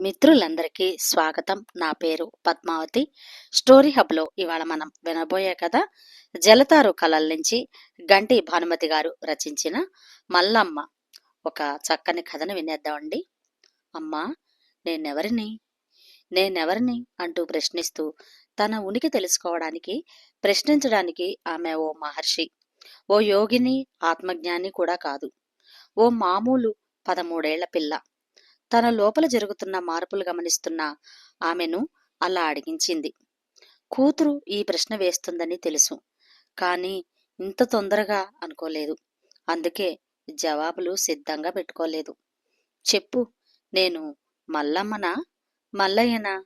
మిత్రులందరికీ స్వాగతం. నా పేరు పద్మావతి. స్టోరీ హబ్లో ఇవాళ మనం వినబోయే కథ జలతారు కళల నుంచి గంటి భానుమతి గారు రచించిన మల్లమ్మ. ఒక చక్కని కథను వినేద్దామండి. అమ్మా నేనెవరిని? నేనెవరిని? అంటూ ప్రశ్నిస్తూ తన ఉనికి తెలుసుకోవడానికి ప్రశ్నించడానికి ఆమె ఓ మహర్షి ఓ యోగిని ఆత్మజ్ఞాని కూడా కాదు. ఓ మామూలు పదమూడేళ్ళ పిల్ల. తన లోపల జరుగుతున్న మార్పులు గమనిస్తున్న ఆమెను అలా అడిగించింది. కూతురు ఈ ప్రశ్న వేస్తుందని తెలుసు కానీ ఇంత తొందరగా అనుకోలేదు. అందుకే జవాబులు సిద్ధంగా పెట్టుకోలేదు. చెప్పు నేను మల్లమ్మనా మల్లయ్యనా?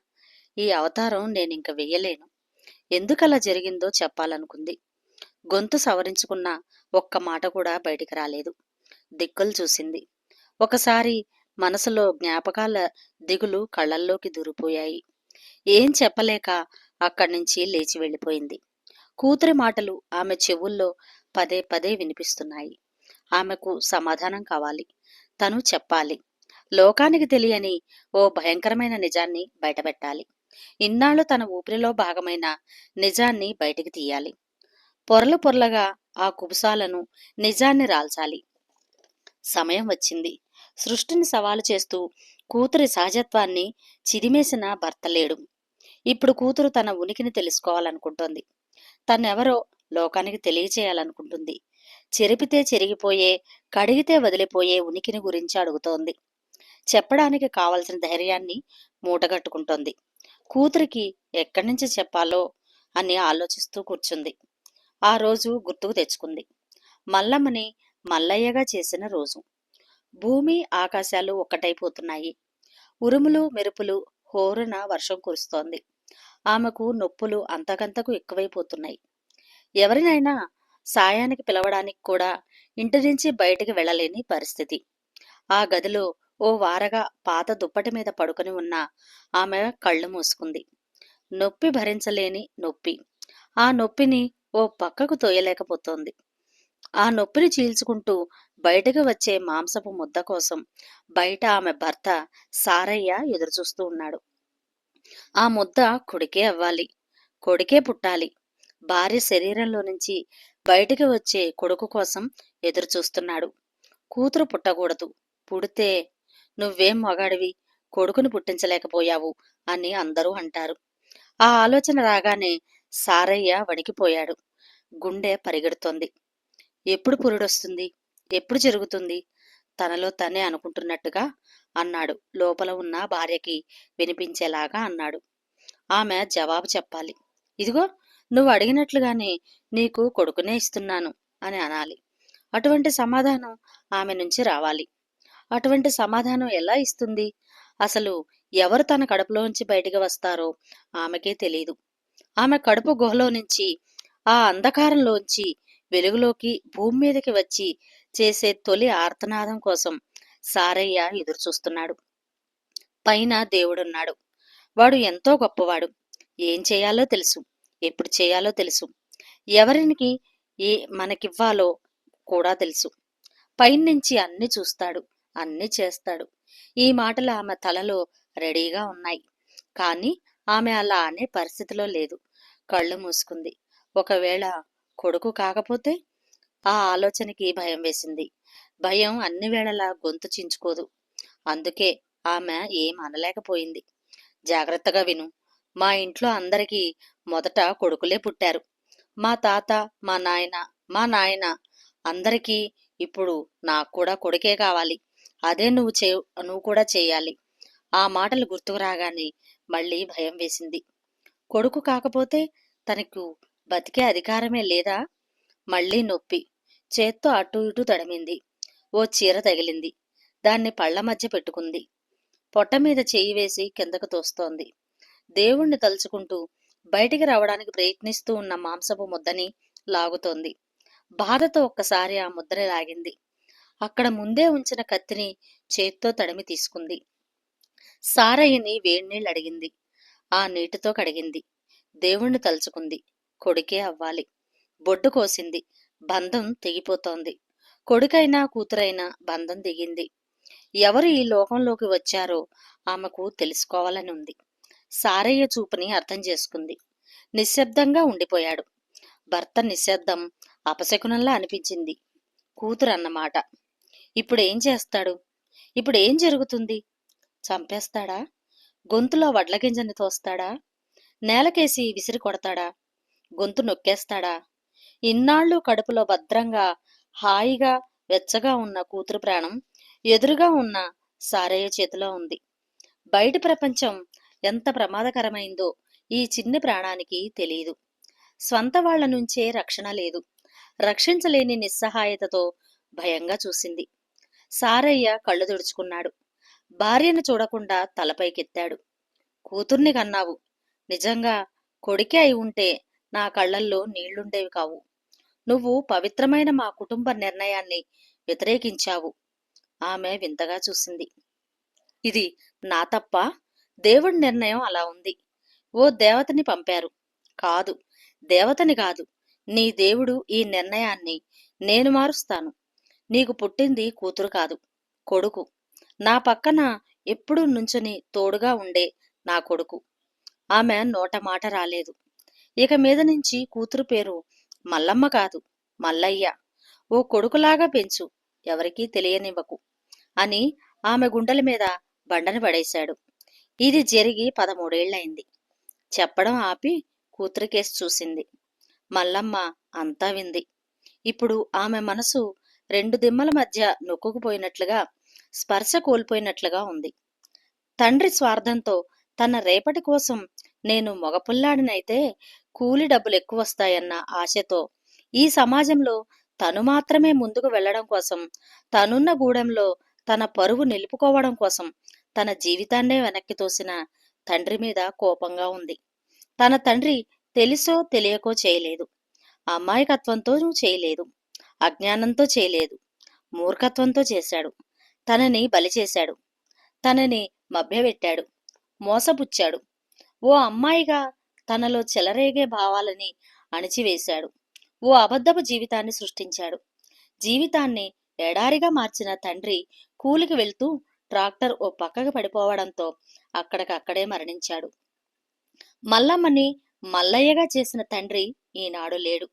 ఈ అవతారం నేనింక వెయ్యలేను. ఎందుకలా జరిగిందో చెప్పాలనుకుంది. గొంతు సవరించుకున్న ఒక్క మాట కూడా బయటికి రాలేదు. దిక్కులు చూసింది. ఒకసారి మనసులో జ్ఞాపకాల దిగులు కళ్ళల్లోకి దూరిపోయాయి. ఏం చెప్పలేక అక్కడి నుంచి లేచి వెళ్ళిపోయింది. కూతురి మాటలు ఆమె చెవుల్లో పదే పదే వినిపిస్తున్నాయి. ఆమెకు సమాధానం కావాలి. తను చెప్పాలి. లోకానికి తెలియని ఓ భయంకరమైన నిజాన్ని బయటపెట్టాలి. ఇన్నాళ్ళు తన ఊపిరిలో భాగమైన నిజాన్ని బయటికి తీయాలి. పొరలు పొరలగా ఆ కుబుసాలను నిజాన్ని రాల్చాలి. సమయం వచ్చింది. సృష్టిని సవాలు చేస్తూ కూతురి సహజత్వాన్ని చిదిమేసిన భర్త లేడు. ఇప్పుడు కూతురు తన ఉనికిని తెలుసుకోవాలనుకుంటోంది. తనెవరో లోకానికి తెలియచేయాలనుకుంటుంది. చెరిపితే చెరిగిపోయే కడిగితే వదిలిపోయే ఉనికిని గురించి అడుగుతోంది. చెప్పడానికి కావలసిన ధైర్యాన్ని మూటగట్టుకుంటోంది. కూతురికి ఎక్కడి నుంచి చెప్పాలో అని ఆలోచిస్తూ కూర్చుంది. ఆ రోజు గుర్తుకు తెచ్చుకుంది. మల్లమ్మని మల్లయ్యగా చేసిన రోజు. భూమి ఆకాశాలు ఒక్కటైపోతున్నాయి. ఉరుములు మెరుపులు హోరున వర్షం కురుస్తోంది. ఆమెకు నొప్పులు అంతకంతకు ఎక్కువైపోతున్నాయి. ఎవరినైనా సాయానికి పిలవడానికి కూడా ఇంటి నుంచి బయటికి వెళ్ళలేని పరిస్థితి. ఆ గదిలో ఓ వారగా పాత దుప్పటి మీద పడుకొని ఉన్న ఆమె కళ్ళు మూసుకుంది. నొప్పి భరించలేని నొప్పి. ఆ నొప్పిని ఓ పక్కకు తోయలేకపోతోంది. ఆ నొప్పిని చీల్చుకుంటూ బయటకు వచ్చే మాంసపు ముద్ద కోసం బయట ఆమె భర్త సారయ్య ఎదురుచూస్తూ ఉన్నాడు. ఆ ముద్ద కొడుకే అవ్వాలి కొడుకే పుట్టాలి. భార్య శరీరంలో నుంచి బయటికి వచ్చే కొడుకు కోసం ఎదురుచూస్తున్నాడు. కూతురు పుట్టకూడదు పుడితే నువ్వేం మగాడివి కొడుకుని పుట్టించలేకపోయావు అని అందరూ అంటారు. ఆ ఆలోచన రాగానే సారయ్య వణికిపోయాడు గుండె పరిగెడుతోంది. ఎప్పుడు పురుడొస్తుంది? ఎప్పుడు జరుగుతుంది? తనలో తనే అనుకుంటున్నట్టుగా అన్నాడు. లోపల ఉన్న భార్యకి వినిపించేలాగా అన్నాడు. ఆమె జవాబు చెప్పాలి. ఇదిగో నువ్వు అడిగినట్లుగానే నీకు కొడుకునే ఇస్తున్నాను అని అనాలి. అటువంటి సమాధానం ఆమె నుంచి రావాలి. అటువంటి సమాధానం ఎలా ఇస్తుంది? అసలు ఎవరు తన కడుపులోంచి బయటికి వస్తారో ఆమెకే తెలియదు ఆమె కడుపు గుహలో నుంచి ఆ అంధకారంలోంచి వెలుగులోకి భూమి మీదకి వచ్చి చేసే తొలి ఆర్తనాదం కోసం సారయ్య ఎదురుచూస్తున్నాడు. పైన దేవుడున్నాడు. వాడు ఎంతో గొప్పవాడు. ఏం చేయాలో తెలుసు. ఎప్పుడు చేయాలో తెలుసు. ఎవరికి ఏ మనకివ్వాలో కూడా తెలుసు. పైనుంచి అన్ని చూస్తాడు. అన్ని చేస్తాడు. ఈ మాటలు ఆమె తలలో రెడీగా ఉన్నాయి. కానీ ఆమె అలా అనే పరిస్థితిలో లేదు. కళ్ళు మూసుకుంది. ఒకవేళ కొడుకు కాకపోతే ఆ ఆలోచనకి భయం వేసింది. భయం అన్ని వేళలా గొంతు చించుకోదు. అందుకే ఆమె ఏం అనలేకపోయింది. జాగ్రత్తగా విను. మా ఇంట్లో అందరికీ మొదట కొడుకులే పుట్టారు. మా తాత మా నాయన మా నాయన అందరికీ ఇప్పుడు నాకు కూడా కొడుకే కావాలి. అదే నువ్వు చే నువ్వు కూడా చేయాలి. ఆ మాటలు గుర్తుకు రాగానే మళ్ళీ భయం వేసింది. కొడుకు కాకపోతే తనకు బతికే అధికారమే లేదా? మళ్ళీ నొప్పి. చేత్తో అటు ఇటు తడిమింది. ఓ చీర తగిలింది. దాన్ని పళ్ళ మధ్య పెట్టుకుంది. పొట్ట మీద చేయి వేసి కిందకు తోస్తోంది. దేవుణ్ణి తలుచుకుంటూ బయటికి రావడానికి ప్రయత్నిస్తూ ఉన్న మాంసపు ముద్దని లాగుతోంది. బాధతో ఒక్కసారి ఆ ముద్దని లాగింది. అక్కడ ముందే ఉంచిన కత్తిని చేత్తో తడిమి తీసుకుంది. సారయ్యని వేడినీళ్ళు అడిగింది. ఆ నీటితో కడిగింది. దేవుణ్ణి తలుచుకుంది. కొడుకే అవ్వాలి. బొడ్డు కోసింది. బంధం తెగిపోతోంది. కొడుకైనా కూతురైనా బంధం దిగింది ఎవరు ఈ లోకంలోకి వచ్చారో ఆమెకు తెలుసుకోవాలని ఉంది. సారయ్య చూపుని అర్థం చేసుకుంది. నిశ్శబ్దంగా ఉండిపోయాడు. భర్త నిశ్శబ్దం అపశకునంలా అనిపించింది. కూతురు అన్నమాట ఇప్పుడు ఏం చేస్తాడు? ఇప్పుడు ఏం జరుగుతుంది? చంపేస్తాడా? గొంతులో వడ్లగింజని తోస్తాడా? నేలకేసి విసిరి కొడతాడా? గొంతు నొక్కేస్తాడా? ఇన్నాళ్ళు కడుపులో భద్రంగా హాయిగా వెచ్చగా ఉన్న కూతురు ప్రాణం ఎదురుగా ఉన్న సారయ్య చేతిలో ఉంది. బయటి ప్రపంచం ఎంత ప్రమాదకరమైందో ఈ చిన్ని ప్రాణానికి తెలియదు స్వంత వాళ్ళ నుంచే రక్షణ లేదు. రక్షించలేని నిస్సహాయతతో భయంగా చూసింది. సారయ్య కళ్ళు తుడుచుకున్నాడు. భార్యను చూడకుండా తలపైకెత్తాడు. కూతుర్ని కన్నావు. నిజంగా కొడుకే అయి ఉంటే నా కళ్ళల్లో నీళ్ళుండేవి కావు. నువ్వు పవిత్రమైన మా కుటుంబ నిర్ణయాన్ని వ్యతిరేకించావు. ఆమె వింతగా చూసింది. ఇది నా తప్ప దేవుడి నిర్ణయం అలా ఉంది. ఓ దేవతని పంపారు. కాదు దేవతని కాదు. నీ దేవుడు ఈ నిర్ణయాన్ని నేను మారుస్తాను. నీకు పుట్టింది కూతురు కాదు కొడుకు. నా పక్కన ఎప్పుడూ నుంచుని తోడుగా ఉండే నా కొడుకు. ఆమె నోట మాట రాలేదు. ఇక మీద నుంచి కూతురు పేరు మల్లమ్మ కాదు మల్లయ్య. ఓ కొడుకులాగా పెంచు ఎవరికీ తెలియనివ్వకు అని ఆమె గుండెల మీద బండను పడేశాడు. ఇది జరిగి పదమూడేళ్ళయింది చెప్పడం ఆపి కూతురికేసి చూసింది. మల్లమ్మ అంతా వింది. ఇప్పుడు ఆమె మనసు రెండు దిమ్మల మధ్య నొక్కుకుపోయినట్లుగా స్పర్శ కోల్పోయినట్లుగా ఉంది. తండ్రి స్వార్థంతో తన రేపటి కోసం నేను మగపుల్లాడినైతే కూలి డబ్బులు ఎక్కువ వస్తాయన్న ఆశతో ఈ సమాజంలో తను మాత్రమే ముందుకు వెళ్ళడం కోసం తనున్న గూడెంలో తన పరువు నిలుపుకోవడం కోసం తన జీవితాన్నే వెనక్కి తోసిన తండ్రి మీద కోపంగా ఉంది. తన తండ్రి తెలుసో తెలియకో చేయలేదు. అమాయకత్వంతో చేయలేదు. అజ్ఞానంతో చేయలేదు. మూర్ఖత్వంతో చేశాడు. తనని బలి చేశాడు. తనని మభ్యపెట్టాడు. మోసపుచ్చాడు. ఓ అమ్మాయిగా తనలో చెలరేగే భావాలని అణిచివేశాడు. ఓ అబద్ధపు జీవితాన్ని సృష్టించాడు. జీవితాన్ని ఎడారిగా మార్చిన తండ్రి కూలికి వెళ్తూ ట్రాక్టర్ ఓ పక్కకు పడిపోవడంతో అక్కడికక్కడే మరణించాడు. మల్లమ్మని మల్లయ్యగా చేసిన తండ్రి ఈనాడు లేడు.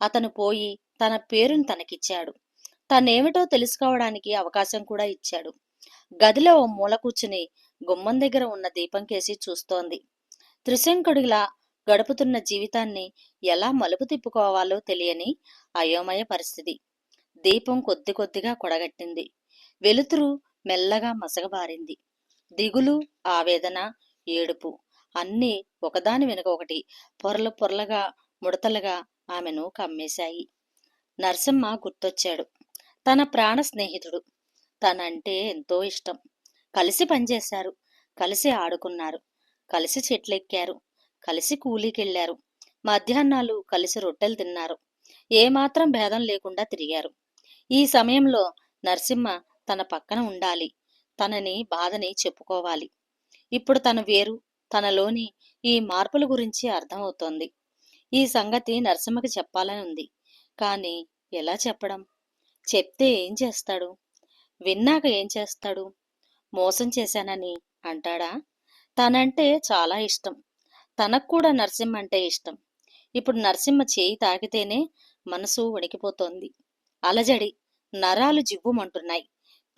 అతను పోయి తన పేరును తనకిచ్చాడు. తనేమిటో తెలుసుకోవడానికి అవకాశం కూడా ఇచ్చాడు. గదిలో ఓ మూల కూర్చుని గుమ్మం దగ్గర ఉన్న దీపం కేసి చూస్తోంది. త్రిశంకుడిలా గడుపుతున్న జీవితాన్ని ఎలా మలుపు తిప్పుకోవాలో తెలియని అయోమయ పరిస్థితి. దీపం కొద్ది కొద్దిగా కొడగట్టింది. వెలుతురు మెల్లగా మసగబారింది దిగులు ఆవేదన ఏడుపు అన్నీ ఒకదాని వెనుక ఒకటి పొరలు పొరలుగా ముడతలుగా ఆమెను కమ్మేశాయి. నరసింహ గుర్తొచ్చాడు. తన ప్రాణ స్నేహితుడు. తనంటే ఎంతో ఇష్టం. కలిసి పనిచేశారు. కలిసి ఆడుకున్నారు. కలిసి చెట్లెక్కారు. కలిసి కూలీకెళ్ళారు మధ్యాహ్నాలు కలిసి రొట్టెలు తిన్నారు. ఏమాత్రం భేదం లేకుండా తిరిగారు. ఈ సమయంలో నరసింహ తన పక్కన ఉండాలి. తనని బాధని చెప్పుకోవాలి. ఇప్పుడు తను వేరు. తనలోని ఈ మార్పుల గురించి అర్థమవుతోంది. ఈ సంగతి నరసింహకి చెప్పాలని ఉంది. కానీ ఎలా చెప్పడం? చెప్తే ఏం చేస్తాడు? విన్నాక ఏం చేస్తాడు? మోసం చేశానని అంటాడా? తనంటే చాలా ఇష్టం. తనకు కూడా నరసింహ అంటే ఇష్టం. ఇప్పుడు నరసింహ చేయి తాకితేనే మనసు వణికిపోతోంది. అలజడి నరాలు జివ్వుమంటున్నాయి.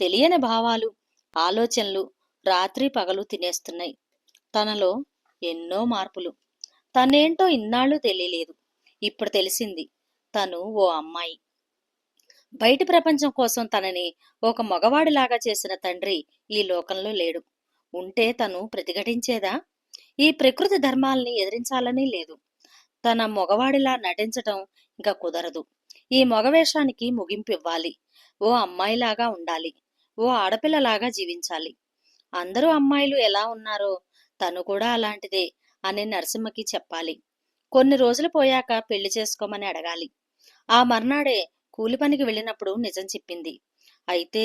తెలియని భావాలు ఆలోచనలు రాత్రి పగలు తినేస్తున్నాయి. తనలో ఎన్నో మార్పులు. తనేంటో ఇన్నాళ్ళు తెలియలేదు. ఇప్పుడు తెలిసింది తను ఓ అమ్మాయి. బయటి ప్రపంచం కోసం తనని ఒక మగవాడిలాగా చేసిన తండ్రి ఈ లోకంలో లేడు. ఉంటే తను ప్రతిఘటించేదా? ఈ ప్రకృతి ధర్మాల్ని ఎదిరించాలని లేదు. తన మగవాడిలా నటించటం ఇంకా కుదరదు. ఈ మగవేషానికి ముగింపు ఇవ్వాలి ఓ అమ్మాయిలాగా ఉండాలి. ఓ ఆడపిల్లలాగా జీవించాలి. అందరూ అమ్మాయిలు ఎలా ఉన్నారో తను కూడా అలాంటిదే అని నరసింహకి చెప్పాలి. కొన్ని రోజులు పోయాక పెళ్ళి చేసుకోమని అడగాలి. ఆ మర్నాడే కూలి పనికి వెళ్ళినప్పుడు నిజం చెప్పింది. అయితే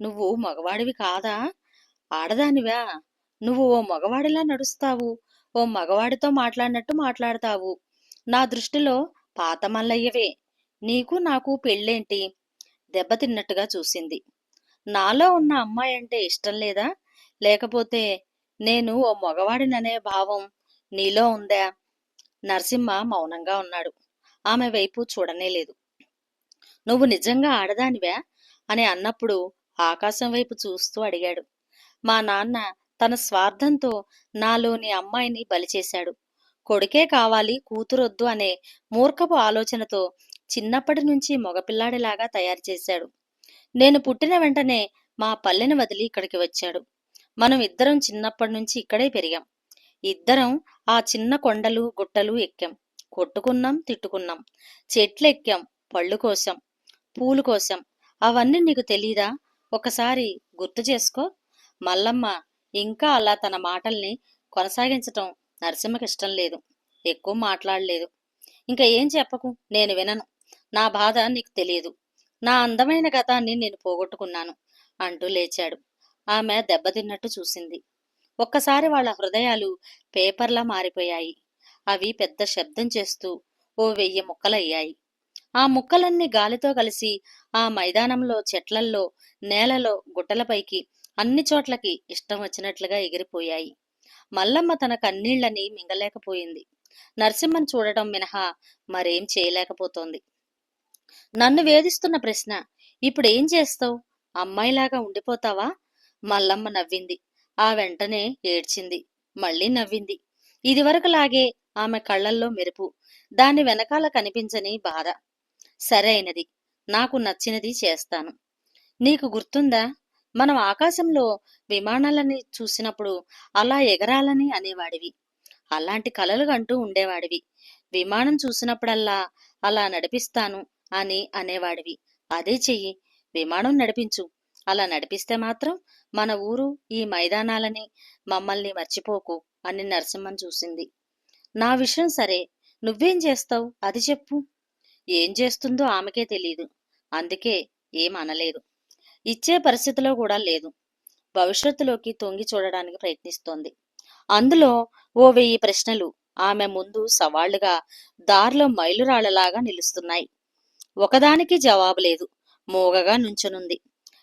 నువ్వు మగవాడివి కాదా? ఆడదానివా? నువ్వు ఓ మగవాడిలా నడుస్తావు ఓ మగవాడితో మాట్లాడినట్టు మాట్లాడతావు. నా దృష్టిలో పాత మల్లయ్యవే. నీకు నాకు పెళ్ళేంటి? దెబ్బతిన్నట్టుగా చూసింది. నాలో ఉన్న అమ్మాయి అంటే ఇష్టం లేదా? లేకపోతే నేను ఓ మగవాడిననే భావం నీలో ఉందా? నరసింహ మౌనంగా ఉన్నాడు. ఆమె వైపు చూడనే లేదు. నువ్వు నిజంగా ఆడదానివా? అని అన్నప్పుడు ఆకాశం వైపు చూస్తూ అడిగాడు. మా నాన్న తన స్వార్థంతో నాలోని అమ్మాయిని బలిచేశాడు. కొడుకే కావాలి కూతురొద్దు అనే మూర్ఖపు ఆలోచనతో చిన్నప్పటి నుంచి మగపిల్లాడిలాగా తయారు చేశాడు. నేను పుట్టిన వెంటనే మా పల్లెని వదిలి ఇక్కడికి వచ్చాడు. మనం ఇద్దరం చిన్నప్పటి నుంచి ఇక్కడే పెరిగాం. ఇద్దరం ఆ చిన్న కొండలు గుట్టలు ఎక్కాం. కొట్టుకున్నాం తిట్టుకున్నాం. చెట్లు ఎక్కాం పళ్ళు కోసాం పూలు కోసాం. అవన్నీ నీకు తెలీదా? ఒకసారి గుర్తు చేసుకో. మల్లమ్మ ఇంకా అలా తన మాటల్ని కొనసాగించటం నరసింహకి ఇష్టం లేదు. ఎక్కువ మాట్లాడలేదు. ఇంకా ఏం చెప్పకు? నేను వినను. నా బాధ నీకు తెలియదు. నా అందమైన గతాన్ని నేను పోగొట్టుకున్నాను అంటూ లేచాడు. ఆమె దెబ్బతిన్నట్టు చూసింది. ఒక్కసారి వాళ్ళ హృదయాలు పేపర్లా మారిపోయాయి. అవి పెద్ద శబ్దం చేస్తూ ఓ వెయ్యి ముక్కలయ్యాయి. ఆ ముక్కలన్నీ గాలితో కలిసి ఆ మైదానంలో చెట్లల్లో నేలలో గుట్టలపైకి అన్ని చోట్లకి ఇష్టం వచ్చినట్లుగా ఎగిరిపోయాయి. మల్లమ్మ తన కన్నీళ్ళని మింగలేకపోయింది. నరసింహన్ చూడటం మినహా మరేం చేయలేకపోతోంది. నన్ను వేధిస్తున్న ప్రశ్న ఇప్పుడు ఏం చేస్తావు? అమ్మాయిలాగా ఉండిపోతావా? మల్లమ్మ నవ్వింది. ఆ వెంటనే ఏడ్చింది. మళ్ళీ నవ్వింది. ఇదివరకులాగే ఆమె కళ్ళల్లో మెరుపు దాని వెనకాల కనిపించని బాధ. సరైనది. నాకు నచ్చినది చేస్తాను. నీకు గుర్తుందా? మనం ఆకాశంలో విమానాలని చూసినప్పుడు అలా ఎగరాలని అనేవాడివి. అలాంటి కలలు అంటూ ఉండేవాడివి. విమానం చూసినప్పుడల్లా అలా నడిపిస్తాను అని అనేవాడివి. అదే చెయ్యి. విమానం నడిపించు. అలా నడిపిస్తే మాత్రం మన ఊరు ఈ మైదానాలని మమ్మల్ని మర్చిపోకు అని నరసింహన్ చూసింది. నా విషయం సరే. నువ్వేం చేస్తావు? అది చెప్పు. ఏం చేస్తుందో ఆమెకే తెలియదు అందుకే ఏం అనలేదు. ఇచ్చే పరిస్థితిలో కూడా లేదు. భవిష్యత్తులోకి తొంగి చూడడానికి ప్రయత్నిస్తోంది. అందులో ఓ వెయ్యి ప్రశ్నలు ఆమె ముందు సవాళ్ళుగా దారిలో మైలురాళ్ళలాగా నిలుస్తున్నాయి. ఒకదానికి జవాబు లేదు. మూగగా నుంచునుంది.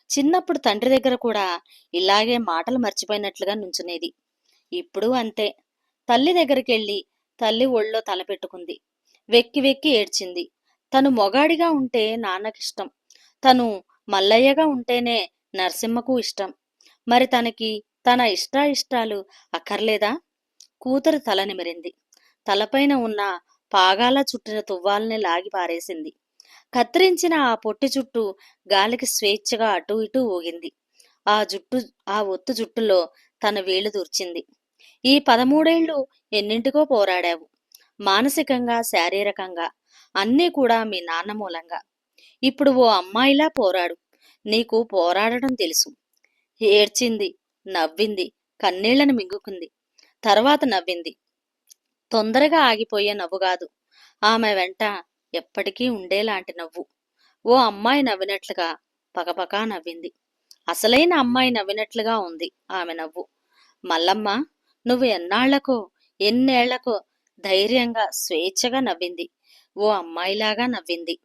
చిన్నప్పుడు తండ్రి దగ్గర కూడా ఇలాగే మాటలు మర్చిపోయినట్లుగా నుంచునేది. ఇప్పుడు అంతే. తల్లి దగ్గరికి వెళ్ళి తల్లి ఒళ్ళో తలపెట్టుకుంది వెక్కి వెక్కి ఏడ్చింది. తను మొగాడిగా ఉంటే నాన్నకిష్టం. తను మల్లయ్యగా ఉంటేనే నరసింహకు ఇష్టం. మరి తనకి తన ఇష్టాయిష్టాలు అక్కర్లేదా? కూతురు తల నిమిరింది. తలపైన ఉన్న పాగాల చుట్టిన తువ్వాల్ని లాగి పారేసింది. కత్తిరించిన ఆ పొట్టి జుట్టు గాలికి స్వేచ్ఛగా అటూ ఇటూ ఊగింది. ఆ జుట్టు ఆ ఒత్తు జుట్టులో తన వేలు దూర్చింది. ఈ పదమూడేళ్ళు ఎన్నింటికో పోరాడావు. మానసికంగా శారీరకంగా అన్నీ కూడా మీ నాన్న మూలంగా. ఇప్పుడు ఓ అమ్మాయిలా పోరాడు. నీకు పోరాడటం తెలుసు. ఏడ్చింది నవ్వింది కన్నీళ్ళను మింగుకుంది. తర్వాత నవ్వింది. తొందరగా ఆగిపోయే నవ్వు కాదు. ఆమె వెంట ఎప్పటికీ ఉండేలాంటి నవ్వు. ఓ అమ్మాయి నవ్వినట్లుగా పకపకా నవ్వింది. అసలైన అమ్మాయి నవ్వినట్లుగా ఉంది ఆమె నవ్వు. మల్లమ్మ నువ్వు ఎన్నాళ్ళకో ఎన్నేళ్ళకో ధైర్యంగా స్వేచ్ఛగా నవ్వింది. ఓ అమ్మాయిలాగా నవ్వింది.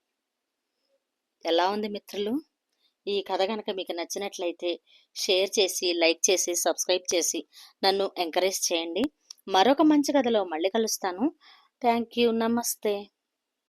ఎలా ఉంది మిత్రులు? ఈ కథ కనుక మీకు నచ్చినట్లయితే షేర్ చేసి లైక్ చేసి సబ్స్క్రైబ్ చేసి నన్ను ఎంకరేజ్ చేయండి. మరొక మంచి కథలో మళ్ళీ కలుస్తాను. Thank you. నమస్తే.